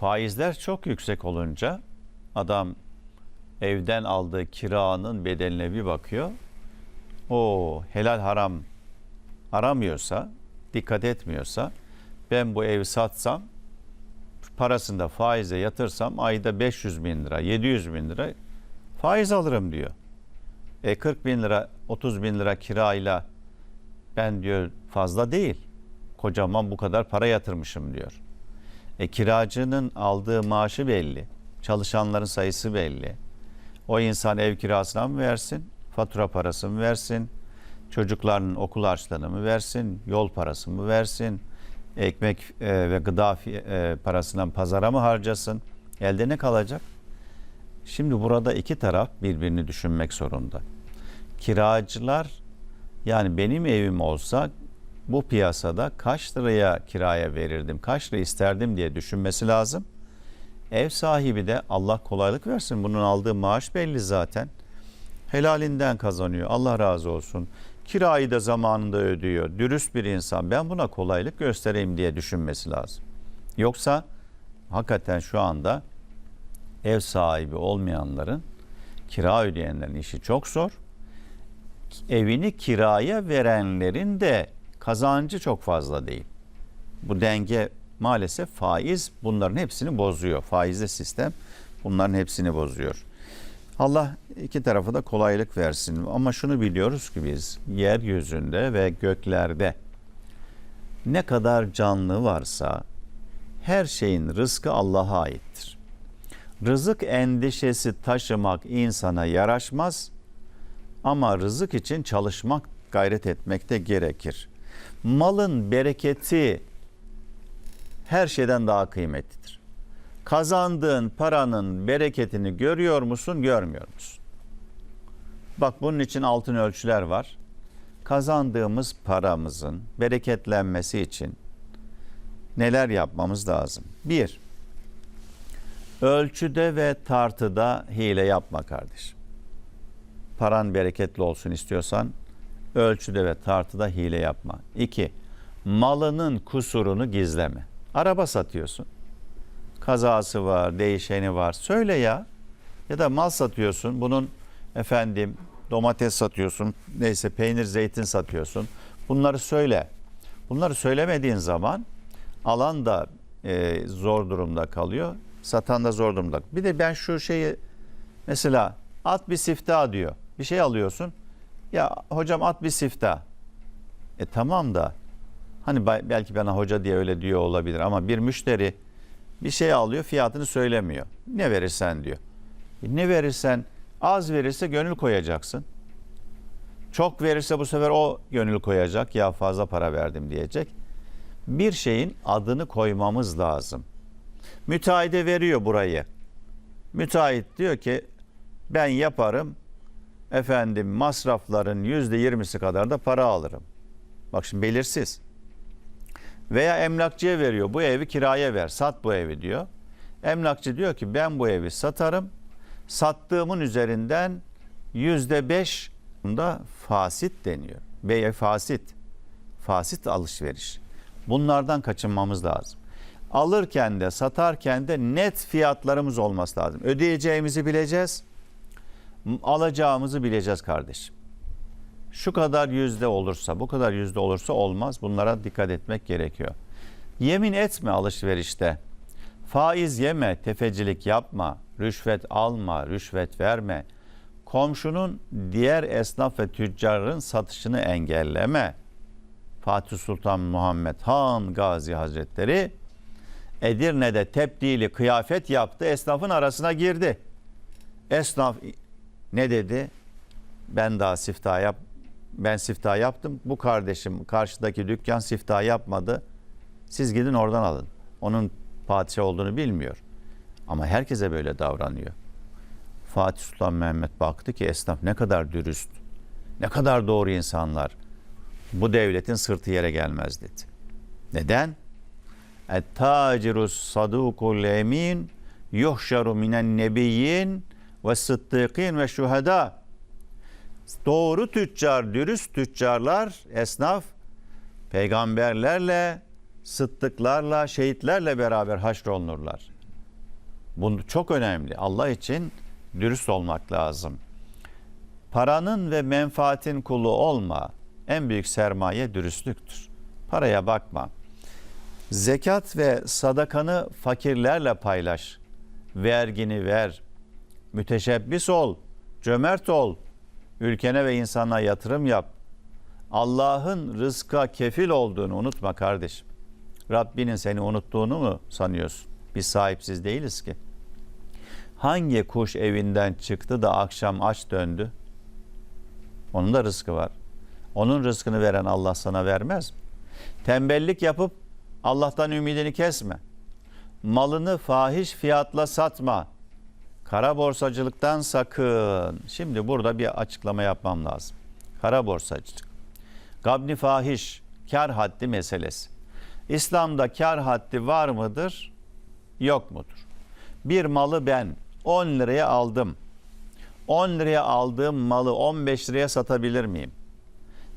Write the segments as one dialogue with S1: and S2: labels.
S1: faizler çok yüksek olunca adam evden aldığı kiranın bedeline bir bakıyor. O helal haram aramıyorsa, dikkat etmiyorsa ben bu evi satsam parasını da faize yatırsam ayda 500 bin lira, 700 bin lira faiz alırım diyor. E 40 bin lira, 30 bin lira kirayla ben diyor fazla değil. Kocaman bu kadar para yatırmışım diyor. E kiracının aldığı maaşı belli. Çalışanların sayısı belli. O insan ev kirasına mı versin? Fatura parası mı versin? Çocukların okul harçlığını mı versin? Yol parası mı versin? Ekmek e, ve gıda e, parasından pazara mı harcasın? Elde ne kalacak? Şimdi burada iki taraf birbirini düşünmek zorunda. Kiracılar yani benim evim olsa bu piyasada kaç liraya kiraya verirdim, kaç lira isterdim diye düşünmesi lazım. Ev sahibi de Allah kolaylık versin. Bunun aldığı maaş belli zaten. Helalinden kazanıyor. Allah razı olsun. Kirayı da zamanında ödüyor. Dürüst bir insan. Ben buna kolaylık göstereyim diye düşünmesi lazım. Yoksa hakikaten şu anda ev sahibi olmayanların kira ödeyenlerin işi çok zor. Evini kiraya verenlerin de kazancı çok fazla değil. Bu denge maalesef faiz bunların hepsini bozuyor. Faizli sistem bunların hepsini bozuyor. Allah iki tarafa da kolaylık versin. Ama şunu biliyoruz ki biz yeryüzünde ve göklerde ne kadar canlı varsa her şeyin rızkı Allah'a aittir. Rızık endişesi taşımak insana yaraşmaz ama rızık için çalışmak, gayret etmek de gerekir. Malın bereketi her şeyden daha kıymetlidir. Kazandığın paranın bereketini görüyor musun, görmüyor musun? Bak bunun için altın ölçüler var. Kazandığımız paramızın bereketlenmesi için neler yapmamız lazım? Bir, ölçüde ve tartıda hile yapma kardeşim. Paran bereketli olsun istiyorsan ölçüde ve tartıda hile yapma. İki, malının kusurunu gizleme. Araba satıyorsun. Kazası var, değişeni var. Söyle ya. Ya da mal satıyorsun. Bunun efendim domates satıyorsun. Neyse peynir, zeytin satıyorsun. Bunları söyle. Bunları söylemediğin zaman alan da e, zor durumda kalıyor. Satan da zor durumda. Bir de ben şu şeyi mesela at bir siftah diyor. Bir şey alıyorsun. Ya hocam at bir siftah. E tamam da hani belki bana hoca diye öyle diyor olabilir ama bir müşteri bir şey alıyor fiyatını söylemiyor. Ne verirsen diyor. E ne verirsen az verirse gönül koyacaksın. Çok verirse bu sefer o gönül koyacak ya fazla para verdim diyecek. Bir şeyin adını koymamız lazım. Müteahhide veriyor burayı. Müteahhit diyor ki ben yaparım efendim masrafların yüzde yirmisi kadar da para alırım. Bak şimdi belirsiz. Veya emlakçıya veriyor bu evi kiraya ver sat bu evi diyor. Emlakçı diyor ki ben bu evi satarım. Sattığımın üzerinden yüzde beş da fasit deniyor. Beye fasit. Fasit alışveriş. Bunlardan kaçınmamız lazım. Alırken de satarken de net fiyatlarımız olması lazım. Ödeyeceğimizi bileceğiz alacağımızı bileceğiz kardeşim. Şu kadar yüzde olursa, bu kadar yüzde olursa olmaz. Bunlara dikkat etmek gerekiyor. Yemin etme alışverişte. Faiz yeme, tefecilik yapma, rüşvet alma, rüşvet verme. Komşunun diğer esnaf ve tüccarın satışını engelleme. Fatih Sultan Muhammed Han Gazi Hazretleri Edirne'de tebdili kıyafet yaptı, esnafın arasına girdi. Esnaf ne dedi? Ben daha siftah yap ben siftah yaptım. Bu kardeşim karşıdaki dükkan siftah yapmadı. Siz gidin oradan alın. Onun padişah olduğunu bilmiyor. Ama herkese böyle davranıyor. Fatih Sultan Mehmet baktı ki esnaf ne kadar dürüst, ne kadar doğru insanlar. Bu devletin sırtı yere gelmez dedi. Neden? Et-tacirus sadukul emin yuhşaru minen nebiyyin ve sıddıkîn ve şuhada. Doğru tüccar, dürüst tüccarlar, esnaf peygamberlerle, sıddıklarla, şehitlerle beraber haşrolunurlar. Bu çok önemli. Allah için dürüst olmak lazım. Paranın ve menfaatin kulu olma. En büyük sermaye dürüstlüktür. Paraya bakma. Zekat ve sadakanı fakirlerle paylaş. Vergini ver. Müteşebbis ol. Cömert ol. Ülkene ve insana yatırım yap. Allah'ın rızka kefil olduğunu unutma kardeşim. Rabbinin seni unuttuğunu mu sanıyorsun? Biz sahipsiz değiliz ki. Hangi kuş evinden çıktı da akşam aç döndü? Onun da rızkı var. Onun rızkını veren Allah sana vermez mi? Tembellik yapıp Allah'tan ümidini kesme. Malını fahiş fiyatla satma. Kara borsacılıktan sakın. Şimdi burada bir açıklama yapmam lazım. Kara borsacılık. Gabni fahiş, kar haddi meselesi. İslam'da kar haddi var mıdır? Yok mudur? Bir malı ben 10 liraya aldım. 10 liraya aldığım malı 15 liraya satabilir miyim?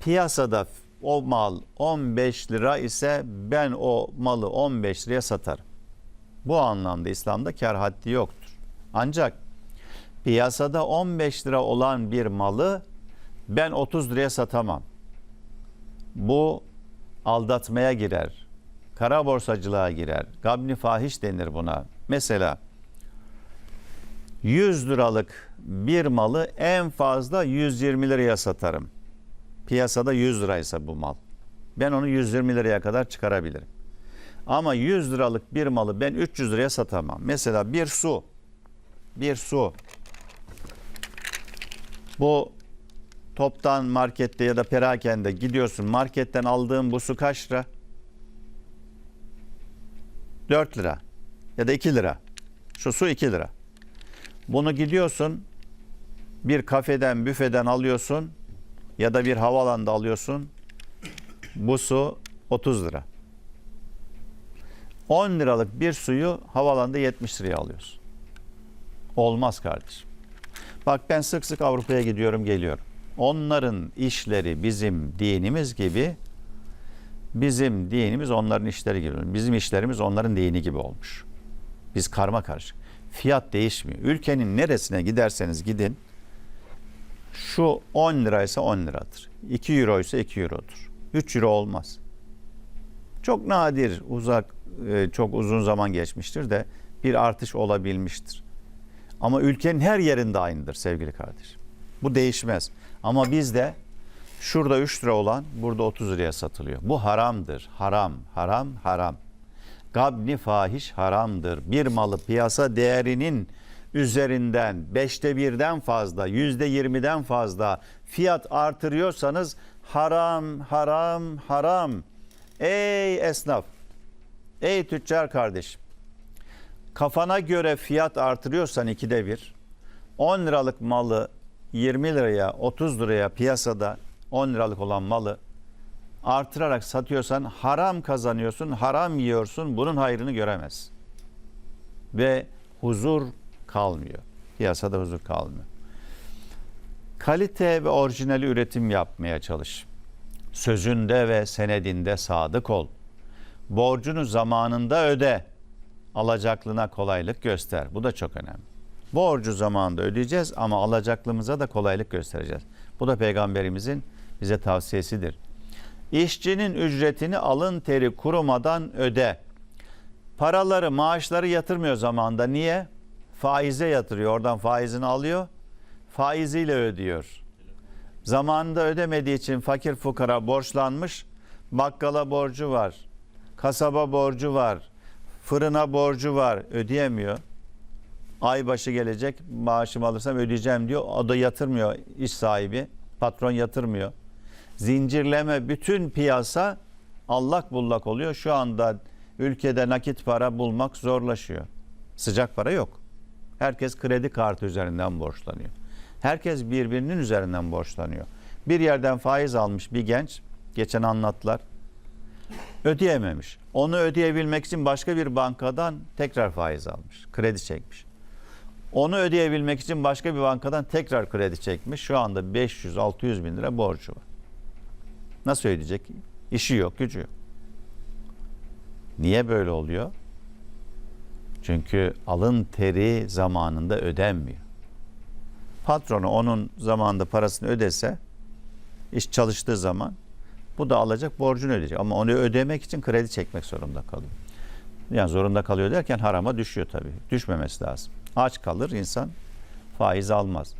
S1: Piyasada o mal 15 lira ise ben o malı 15 liraya satarım. Bu anlamda İslam'da kar haddi yoktur. Ancak piyasada 15 lira olan bir malı ben 30 liraya satamam. Bu aldatmaya girer. Kara borsacılığa girer. Gabni fahiş denir buna. Mesela 100 liralık bir malı en fazla 120 liraya satarım. Piyasada 100 liraysa bu mal. Ben onu 120 liraya kadar çıkarabilirim. Ama 100 liralık bir malı ben 300 liraya satamam. Mesela bir su. Bir su. Bu toptan markette ya da perakende gidiyorsun. Marketten aldığın bu su kaç lira? 4 lira ya da 2 lira. Şu su 2 lira. Bunu gidiyorsun bir kafeden, büfeden alıyorsun ya da bir havalanda alıyorsun. Bu su 30 lira. 10 liralık bir suyu havalanda 70 liraya alıyorsun. Olmaz kardeşim. Bak ben sık sık Avrupa'ya gidiyorum geliyorum. Onların işleri bizim dinimiz gibi bizim dinimiz onların işleri gibi. Bizim işlerimiz onların dini gibi olmuş. Biz karma karışık. Fiyat değişmiyor. Ülkenin neresine giderseniz gidin şu 10 liraysa 10 liradır. 2 euro ise 2 eurodur. 3 euro olmaz. Çok nadir uzak e, çok uzun zaman geçmiştir de bir artış olabilmiştir. Ama ülkenin her yerinde aynıdır sevgili kardeşim. Bu değişmez. Ama bizde şurada 3 lira olan burada 30 liraya satılıyor. Bu haramdır. Haram, haram, haram. Gabni fahiş haramdır. Bir malı piyasa değerinin üzerinden beşte birden fazla, yüzde yirmiden fazla fiyat artırıyorsanız haram, haram, haram. Ey esnaf, ey tüccar kardeşim. Kafana göre fiyat artırıyorsan ikide bir, 10 liralık malı 20 liraya, 30 liraya piyasada 10 liralık olan malı artırarak satıyorsan haram kazanıyorsun, haram yiyorsun, bunun hayrını göremez. Ve huzur kalmıyor. Piyasada huzur kalmıyor. Kalite ve orijinali üretim yapmaya çalış. Sözünde ve senedinde sadık ol. Borcunu zamanında öde. Alacaklına kolaylık göster. Bu da çok önemli. Borcu zamanında ödeyeceğiz ama alacaklımıza da kolaylık göstereceğiz. Bu da peygamberimizin bize tavsiyesidir. İşçinin ücretini alın teri kurumadan öde. Paraları, maaşları yatırmıyor zamanda. Niye? Faize yatırıyor. Oradan faizini alıyor. Faiziyle ödüyor. Zamanında ödemediği için fakir fukara borçlanmış. Bakkala borcu var. Kasaba borcu var. Fırına borcu var. Ödeyemiyor. Ay başı gelecek maaşımı alırsam ödeyeceğim diyor. O da yatırmıyor iş sahibi. Patron yatırmıyor. Zincirleme bütün piyasa allak bullak oluyor. Şu anda ülkede nakit para bulmak zorlaşıyor. Sıcak para yok. Herkes kredi kartı üzerinden borçlanıyor. Herkes birbirinin üzerinden borçlanıyor. Bir yerden faiz almış bir genç, geçen anlattılar, ödeyememiş. Onu ödeyebilmek için başka bir bankadan tekrar faiz almış, kredi çekmiş. Onu ödeyebilmek için başka bir bankadan tekrar kredi çekmiş. Şu anda 500-600 bin lira borcu var. Nasıl ödeyecek? İşi yok, gücü yok. Niye böyle oluyor? Çünkü alın teri zamanında ödenmiyor. Patronu onun zamanında parasını ödese, iş çalıştığı zaman bu da alacak borcunu ödeyecek. Ama onu ödemek için kredi çekmek zorunda kalıyor. Yani zorunda kalıyor derken harama düşüyor tabii. Düşmemesi lazım. Aç kalır insan faiz almaz.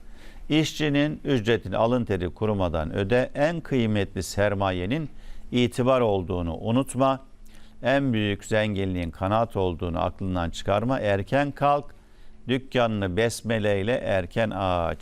S1: İşçinin ücretini alın teri kurumadan öde. En kıymetli sermayenin itibar olduğunu unutma. En büyük zenginliğin kanaat olduğunu aklından çıkarma. Erken kalk. Dükkanını besmeleyle erken aç.